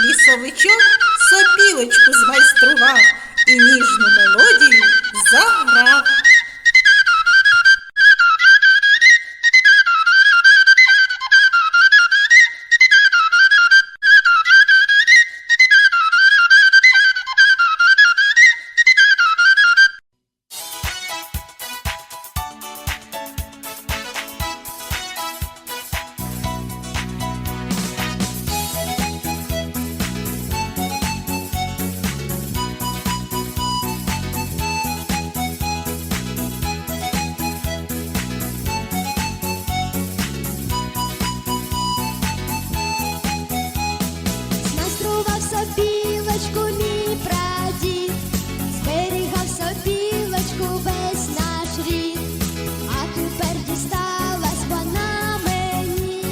лісовичок сопілочку змайстрував. Сопілочку мій прадід, зберігав сопілочку весь наш рід, а тепер дісталась вона мені,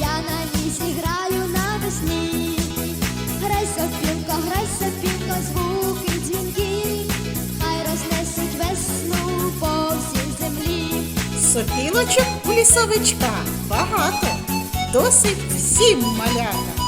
я на ній зіграю навесні. Грай, сопілко, грай, сопілко, звуки дзвінки, хай рознесуть весну по всій землі. Сопілочок у лісовичка багато, досить всім малята.